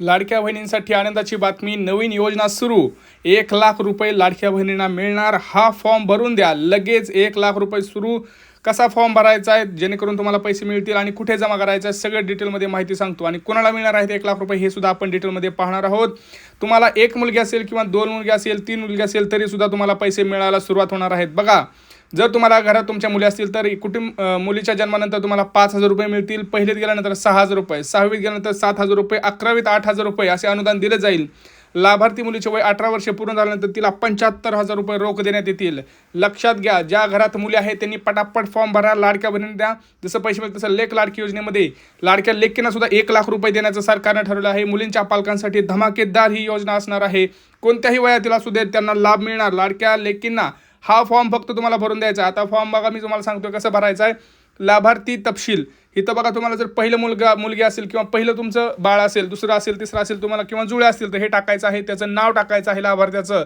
लाडक्या बहिणींसाठी आनंदाची बातमी नवीन योजना सुरू. एक लाख रुपये लाडक्या बहिणींना मिळणार. हा फॉर्म भरून द्या. लगेच एक लाख रुपये सुरू. कसा फॉर्म भरायचा आहे जेणेकरून तुम्हाला पैसे मिळतील आणि कुठे जमा करायचं आहे सगळं डिटेलमध्ये माहिती सांगतो. आणि कोणाला मिळणार आहेत एक लाख रुपये हे सुद्धा आपण डिटेलमध्ये पाहणार आहोत. तुम्हाला एक मुलगी असेल किंवा दोन मुलगी असेल तीन मुलगी असेल तरी सुद्धा तुम्हाला पैसे मिळायला सुरुवात होणार आहेत. बघा जर तुम्हाला घरात तुमच्या मुली असतील तर कुटुंब मुलीच्या जन्मानंतर तुम्हाला पाच हजार रुपये मिळतील पहिलीत गेल्यानंतर सहा हजार रुपये सहावीत गेल्यानंतर सात हजार रुपये अकरावीत आठ हजार रुपये असे अनुदान दिलं जाईल. लाभार्थी मुलीचे वय अठरा वर्षे पूर्ण झाल्यानंतर तिला पंच्याहत्तर हजार रुपये रोख देण्यात येतील. लक्षात घ्या ज्या घरात मुली आहेत त्यांनी पटापट फॉर्म भरा लाडक्या बहिणींना द्या. जसं पैसे मिळतात तसं लेख लाडकी योजनेमध्ये लाडक्या लेकींना सुद्धा एक लाख रुपये देण्याचं सरकारनं ठरवलं आहे. मुलींच्या पालकांसाठी धमाकेदार ही योजना असणार आहे. कोणत्याही वयातील असू दे त्यांना लाभ मिळणार. लाडक्या लेकींना हा फॉर्म फक्त तुम्हाला भरून द्यायचा आता फॉर्म बघा मी तुम्हाला सांगतो कसं भरायचा आहे. लाभार्थी तपशील. इथं बघा तुम्हाला जर पहिलं मुलगा मुलगी असेल किंवा पहिलं तुमचं बाळ असेल दुसरं असेल तिसरं असेल तुम्हाला किंवा जुळे असतील तर हे टाकायचं आहे त्याचं नाव टाकायचं आहे लाभार्थ्याचं.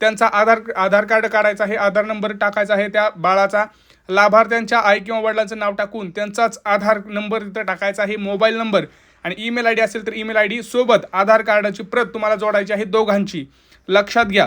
त्यांचा आधार आधार कार्ड काढायचा आहे आधार नंबर टाकायचा आहे त्या बाळाचा. लाभार्थ्यांच्या आई किंवा वडिलांचं नाव टाकून त्यांचाच आधार नंबर तिथं टाकायचा आहे मोबाईल नंबर. आणि ईमेल आय डी असेल तर ईमेल आय डी सोबत आधार कार्डाची प्रत तुम्हाला जोडायची आहे दोघांची. लक्षात घ्या.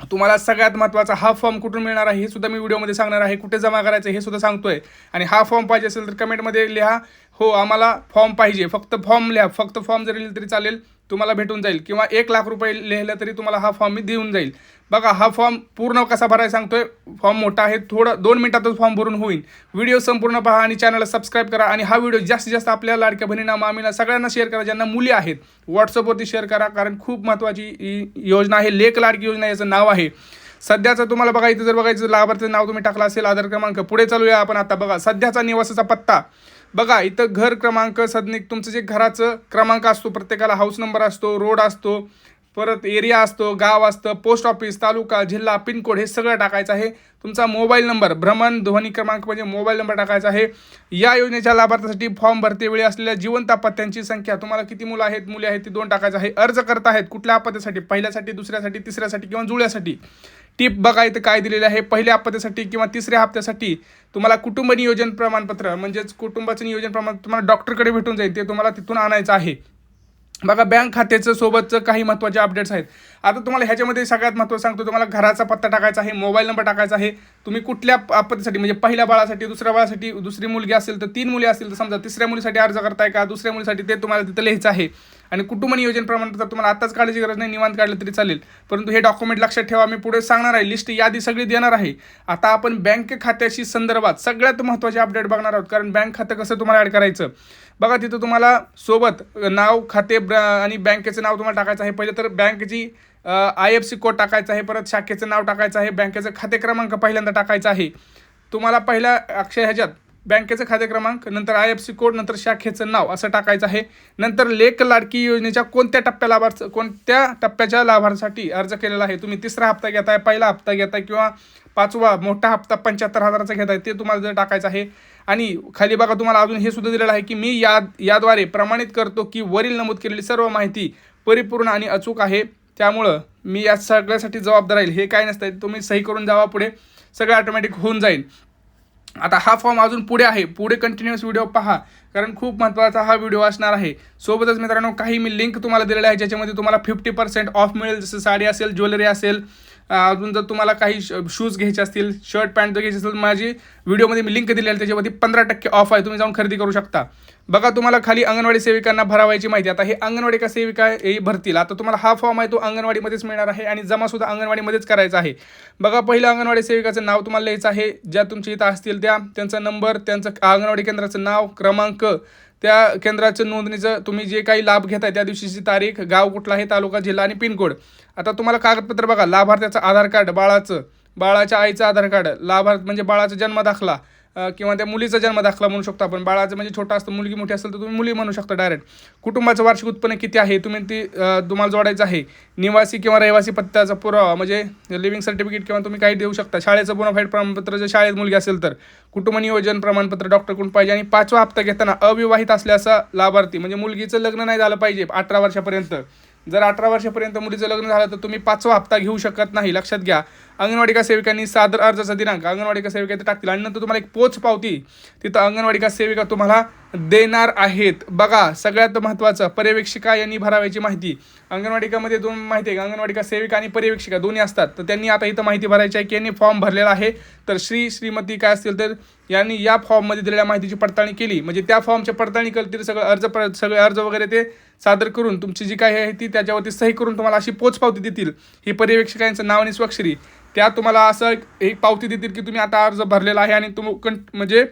तुम्हाला सगळ्यात महत्त्वाचा हा फॉर्म कुठून मिळणार आहे हे सुद्धा मी व्हिडिओमध्ये सांगणार आहे. कुठे जमा करायचं हे सुद्धा सांगतोय. आणि हा फॉर्म पाहिजे असेल तर कमेंटमध्ये लिहा. हो आम्हाला फॉर्म पाहिजे. फक्त फॉर्म लिहा. फक्त फॉर्म जरी लिहिलं तरी चालेल तुम्हाला भेटून जाईल. किंवा एक लाख रुपये लिहिलं तरी तुम्हाला हा फॉर्म मी देऊन जाईल. बघा हा फॉर्म पूर्ण कसा भरायला सांगतोय. फॉर्म मोठा आहे. थोडं दोन मिनिटातच फॉर्म भरून होईल व्हिडिओ संपूर्ण पहा आणि चॅनलला सबस्क्राईब करा आणि हा व्हिडिओ जास्तीत जास्त आपल्या लाडक्या बहिणींना मामीला सगळ्यांना शेअर करा. ज्यांना मुली आहेत व्हॉट्सअपवरती शेअर करा. कारण खूप महत्त्वाची योजना आहे. लेख लाडकी योजना याचं नाव आहे. सध्याचं तुम्हाला बघा इथं जर बघायचं लाभार्थीचं नाव तुम्ही टाकलं असेल आधार क्रमांक पुढे चालूया आपण आता. बघा सध्याचा निवासाचा पत्ता. बघा इथं घर क्रमांक सदनिक तुमचं जे घराचं क्रमांक असतो प्रत्येकाला हाऊस नंबर असतो रोड असतो परत एरिया असतो गाव असतं पोस्ट ऑफिस तालुका जिल्हा पिनकोड हे सगळं टाकायचं आहे. तुमचा मोबाईल नंबर भ्रमण ध्वनी क्रमांक म्हणजे मोबाईल नंबर टाकायचा आहे. या योजनेच्या लाभार्थ्यासाठी फॉर्म भरतेवेळी असलेल्या जिवंत अपत्यांची संख्या तुम्हाला किती मुलं आहेत मुली आहेत ती दोन टाकायचं आहे. अर्ज करत आहेत कुठल्या अपत्यासाठी पहिल्यासाठी दुसऱ्यासाठी तिसऱ्यासाठी किंवा जुळ्यासाठी. टिप बघा इथं काय दिलेलं आहे. पहिल्या हप्त्यासाठी किंवा तिसऱ्या हप्त्यासाठी तुम्हाला कुटुंब नियोजन प्रमाणपत्र म्हणजेच कुटुंबाचं नियोजन प्रमाण तुम्हाला डॉक्टरकडे भेटून जाईल. ते तुम्हाला तिथून आणायचं आहे. बघा बँक खात्याचं सोबतचं काही महत्त्वाचे अपडेट्स आहेत. आता तुम्हाला ह्याच्यामध्ये सगळ्यात महत्त्वाचं सांगतो. तुम्हाला घराचा पत्ता टाकायचा आहे मोबाईल नंबर टाकायचा आहे. तुम्ही कुठल्या आपत्तीसाठी म्हणजे पहिल्या बाळासाठी दुसऱ्या बाळासाठी दुसरी मुलगी असेल तर तीन मुली असतील तर समजा तिसऱ्या मुलीसाठी अर्ज करताय का? दुसऱ्या मुलीसाठी ते तुम्हाला तिथं लिहायचं आहे. आणि कुटुंब नियोजन प्रमाणपत्र तुम्हाला आताच काढायची गरज नाही निवांत काढलं तरी चालेल. परंतु हे डॉक्युमेंट लक्षात ठेवा मी पुढे सांगणार आहे लिस्ट यादी सगळी देणार आहे. आता आपण बँक खात्याशी संदर्भात सगळ्यात महत्त्वाचे अपडेट बघणार आहोत कारण बँक खातं कसं तुम्हाला ॲड करायचं? बघा तिथं तुम्हाला सोबत नाव खाते ब्र आणि बँकेचं नाव तुम्हाला टाकायचं आहे. पहिले तर बँकेची आय एफ सी कोड टाकायचं आहे परत शाखेचं नाव टाकायचं आहे बँकेचं खाते क्रमांक पहिल्यांदा टाकायचा आहे. तुम्हाला पहिल्या अक्षय ह्याच्यात बँकेचं खाते क्रमांक नंतर आय एफ सी कोड नंतर शाखेचं नाव असं टाकायचं आहे. नंतर लेख लाडकी योजनेच्या कोणत्या टप्प्या लाभार्थ कोणत्या टप्प्याच्या लाभार्थ्यासाठी अर्ज केलेला आहे? तुम्ही तिसरा हप्ता घेताय पहिला हप्ता घेताय किंवा पाचवा मोठा हप्ता पंच्याहत्तर हजाराचा घेताय ते तुम्हाला जर टाकायचं आहे. आणि खाली बघा तुम्हाला अजून हे सुद्धा दिलेलं आहे की मी या याद्वारे प्रमाणित करतो की वरील नमूद केलेली सर्व माहिती परिपूर्ण आणि अचूक आहे. त्यामुळं मी या सगळ्यासाठी जबाबदार राहील. हे काय नसतं तुम्ही सही करून जावा पुढे. सगळं ऑटोमॅटिक होऊन जाईल. आता हा फॉर्म अजून पुढे आहे. पुढे कंटिन्युअस व्हिडिओ पहा कारण खूप महत्त्वाचा हा व्हिडिओ असणार आहे. सोबतच मित्रांनो काही मी लिंक तुम्हाला दिलेला आहे ज्याच्यामध्ये तुम्हाला फिफ्टी पर्सेंट ऑफ मिळेल. जसं साडी असेल ज्वेलरी असेल अजून जर तुम्हाला काही शूज घ्यायचे असतील शर्ट पॅन्ट जर घ्यायचे असतील माझी व्हिडिओमध्ये मी लिंक दिलेली आहे त्याच्यामध्ये पंधरा टक्के ऑफ आहे. तुम्ही जाऊन खरेदी करू शकता. बघा तुम्हाला खाली अंगणवाडी सेविकांना भरावायची माहिती. आता हे अंगणवाडी का सेविका हे भरतील. आता तुम्हाला हा फॉर्म आहे तो अंगणवाडीमध्येच मिळणार आहे आणि जमासुद्धा अंगणवाडीमध्येच करायचा आहे. बघा पहिलं अंगणवाडी सेविकाचं नाव तुम्हाला लिहायचं आहे. ज्या तुमच्या इथं असतील त्या त्यांचा नंबर त्यांचं अंगणवाडी केंद्राचं नाव क्रमांक त्या केंद्राचं नोंदणीचं तुम्ही जे काही लाभ घेताय त्या दिवशीची तारीख गाव कुठला आहे तालुका जिल्हा आणि पिनकोड. आता तुम्हाला कागदपत्र बघा लाभार्थ्याचं आधार कार्ड बाळाचं बाळाच्या आईचं आधार कार्ड लाभार्थ म्हणजे बाळाचा जन्म दाखला किंवा त्या मुलीचा जन्म दाखला म्हणू शकतो आपण. बाळाचं म्हणजे छोटा असतं मुलगी मोठी असेल तर तुम्ही मुली म्हणू शकता डायरेक्ट कुटुंबाचं वार्षिक उत्पन्न किती आहे? तुम्ही ती तुम्हाला जोडायचं आहे. निवासी किंवा रहिवासी पत्त्याचा पुरावा म्हणजे लिव्हिंग सर्टिफिकेट किंवा तुम्ही काही देऊ शकता. शाळेचं बोनाफाईड प्रमाणपत्र जर शाळेत मुलगी असेल तर. कुटुंब नियोजन प्रमाणपत्र डॉक्टरकडून पाहिजे. आणि पाचवा हप्ता घेताना अविवाहित असल्याचा लाभार्थी म्हणजे मुलगीचं लग्न नाही झालं पाहिजे अठरा वर्षापर्यंत. जर अठरा वर्षापर्यंत मुलीचं लग्न झालं तर तुम्ही पाचवा हप्ता घेऊ शकत नाही. लक्षात घ्या. अंगणवाडी का सेविकांनी सादर अर्जाचा दिनांक अंगणवाडी का सेविका इथे टाकतील आणि नंतर तुम्हाला एक पोच पावती तिथं अंगणवाडी का सेविका तुम्हाला देणार आहेत. बघा सगळ्यात महत्त्वाचं पर्यवेक्षिका यांनी भरावायची माहिती. अंगणवाडिकामध्ये दोन माहिती आहे अंगणवाडिका सेविका आणि पर्यवेक्षिका दोन्ही असतात. तर त्यांनी आता इथं माहिती भरायची आहे की यांनी फॉर्म भरलेला आहे. तर श्री श्रीमती काय असतील तर यांनी या फॉर्ममध्ये दिलेल्या माहितीची पडताळणी केली. म्हणजे त्या फॉर्मची पडताळणी करतील सगळं अर्ज सगळे अर्ज वगैरे ते सादर करून तुमची जी काही आहे ती त्याच्यावरती सही करून तुम्हाला अशी पोच पावती देतील. ही पर्यवेक्षकांचं नाव आणि स्वाक्षरी. त्या तुम्हाला असं एक पावती देतील की तुम्ही आता अर्ज भरलेला आहे आणि तुम कं म्हणजे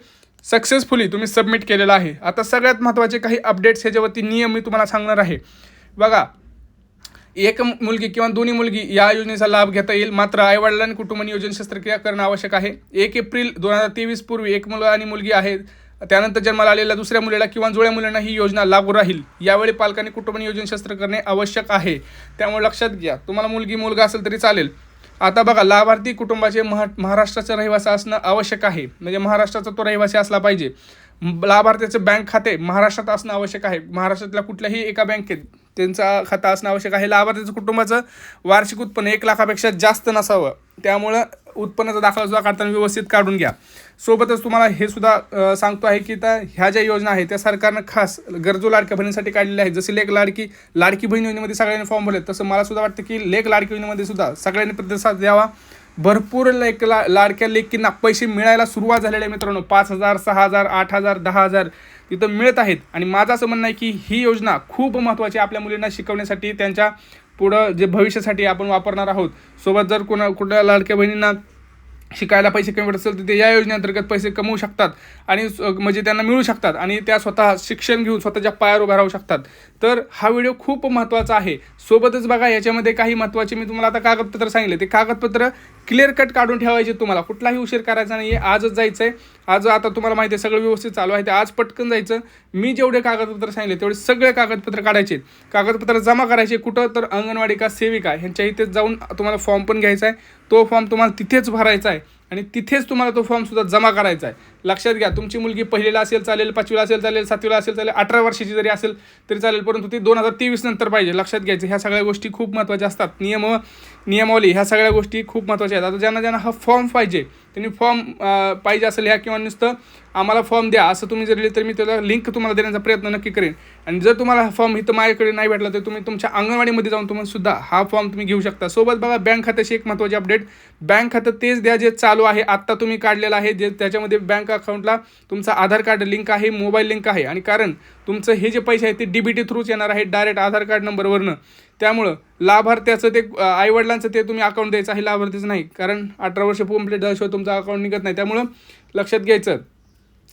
सक्सेसफुली तुम्ही सबमिट केलेला आहे. आता सगळ्यात महत्त्वाचे काही अपडेट्स ह्याच्यावरती नियम मी तुम्हाला सांगणार आहे. बघा एक मुलगी किंवा दोन्ही मुलगी या योजनेचा लाभ घेता येईल. मात्र आईवडिलांनी कुटुंब नियोजन शस्त्रक्रिया करणं आवश्यक आहे. एक एप्रिल दोन हजार तेवीस पूर्वी एक मुलगा आणि मुलगी आहे त्यानंतर जन्माला आलेल्या दुसऱ्या मुलीला किंवा जुळ्या मुलांना ही योजना लागू राहील. यावेळी पालकांनी कुटुंब नियोजन शस्त्र करणे आवश्यक आहे. त्यामुळे लक्षात घ्या तुम्हाला मुलगी मुलगा असेल तरी चालेल. आता बघा लाभार्थी कुटुंबाचे महा महाराष्ट्राचा रहिवासी असणं आवश्यक आहे. म्हणजे महाराष्ट्राचा तो रहिवासी असला पाहिजे. म- लाभार्थ्याचं बँक खाते महाराष्ट्रात असणं आवश्यक आहे. महाराष्ट्रातल्या कुठल्याही एका बँकेत त्यांचा खाता असणं आवश्यक आहे. लाभार्थ्याचं कुटुंबाचं वार्षिक उत्पन्न एक लाखापेक्षा जास्त नसावं. त्यामुळं उत्पन्नाचा दाखला सुद्धा काढताना व्यवस्थित काढून घ्या. सोबतच तुम्हाला हे सुद्धा सांगतो आहे की त्या ह्या ज्या योजना आहेत त्या सरकारनं खास गरजू लाडक्या बहिणीसाठी काढलेल्या आहेत. जसे लेख लाडकी लाडकी बहीण योजनेमध्ये सगळ्यांनी फॉर्म भरले तसं मला सुद्धा वाटतं की लेख लाडकी योजनेमध्ये सुद्धा सगळ्यांनी प्रतिसाद द्यावा. भरपूर लेख ला लाडक्या लेखींना पैसे मिळायला सुरुवात झालेली आहे मित्रांनो. पाच हजार सहा हजार आठ हजार दहा हजार तिथं मिळत आहेत. आणि माझं असं म्हणणं आहे की ही योजना खूप महत्त्वाची आपल्या मुलींना शिकवण्यासाठी त्यांच्या पुढं जे भविष्यासाठी आपण वापरणार आहोत सोबत जर कोणा कुठल्या लाडक्या बहिणींना शिकायला पैसे कमी पडत असेल तर ते या योजनेअंतर्गत पैसे कमवू शकतात आणि म्हणजे त्यांना मिळू शकतात आणि त्या स्वतः शिक्षण घेऊन स्वतःच्या पायावर उभ्या राहू शकतात. तर हा व्हिडिओ खूप महत्त्वाचा आहे. सोबतच बघा याच्यामध्ये काही महत्त्वाचे मी तुम्हाला आता कागदपत्र सांगितले. ते कागदपत्र क्लिअर कट काढून ठेवायचे तुम्हाला. कुठलाही उशीर करायचा नाही आहे आजच जायचं आहे आज आता तुम्हाला माहिती आहे सगळं व्यवस्थित चालू आहे. ते आज पटकन जायचं. मी जेवढे कागदपत्र सांगितले तेवढे सगळे कागदपत्र काढायचे. कागदपत्र जमा करायचे कुठं तर अंगणवाडी का सेविका ह्यांच्या इथे जाऊन तुम्हाला फॉर्म पण घ्यायचा आहे. तो फॉर्म तुम्हाला तिथेच भरायचा आहे. आणि तिथेच तुम्हाला तो फॉर्मसुद्धा जमा करायचा आहे. लक्षात घ्या तुमची मुलगी पहिलीला असेल चालेल पाचवीला असेल चालेल सातवीला असेल चालेल अठरा वर्षाची जरी असेल तरी चालेल परंतु ती दोन हजार तेवीस नंतर पाहिजे. लक्षात घ्यायचं ह्या सगळ्या गोष्टी खूप महत्त्वाच्या असतात. नियम नियमावली ह्या सगळ्या गोष्टी खूप महत्त्वाच्या आहेत. आता ज्यांना ज्यांना हा फॉर्म पाहिजे त्यांनी फॉर्म पाहिजे असेल ह्या किंवा नुसतं आम्हाला फॉर्म द्या असं तुम्ही जर लिहिलं तर मी त्याला लिंक तुम्हाला देण्याचा प्रयत्न नक्की करेन. आणि जर तुम्हाला हा फॉर्म इथं माझ्याकडे नाही भेटला तर तुम्ही तुमच्या अंगणवाडीमध्ये जाऊन तुम्ही सुद्धा हा फॉर्म तुम्ही घेऊ शकता. सोबत बघा बँक खात्याशी एक महत्त्वाची अपडेट बँक खातं तेच द्या जे चालू आहे आत्ता तुम्ही काढलेलं आहे जे त्याच्यामध्ये बँक अकाउंटला तुमचा आधार कार्ड लिंक आहे मोबाईल लिंक आहे. आणि कारण तुमचं हे जे पैसे आहे ते डी बी टी थ्रूच येणार आहे डायरेक्ट आधार कार्ड नंबरवरनं त्यामुळं लाभार्थ्याचं ते आईवडिलांचं ते तुम्ही अकाउंट द्यायचं आहे लाभार्थीचं नाही. कारण अठरा वर्ष कंप्लीट झाल्याशिवाय तुमचं अकाउंट निघत नाही. त्यामुळं लक्षात घ्यायचं.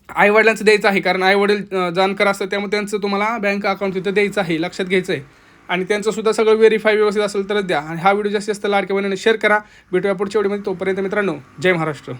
आईवडिलांचं द्यायचं आहे कारण आईवडील जाणकार असतात त्यामुळे त्यांचं तुम्हाला बँक अकाउंट तिथं द्यायचं आहे लक्षात घ्यायचं आहे. आणि त्यांचं सुद्धा सगळं व्हेरीफाय व्यवस्थित असेल तरच द्या. आणि हा व्हिडिओ जास्तीत जास्त लाडक्या बनवणे शेअर करा. भेटूया पुढच्या व्हिडिओमध्ये तोपर्यंत मित्रांनो जय महाराष्ट्र.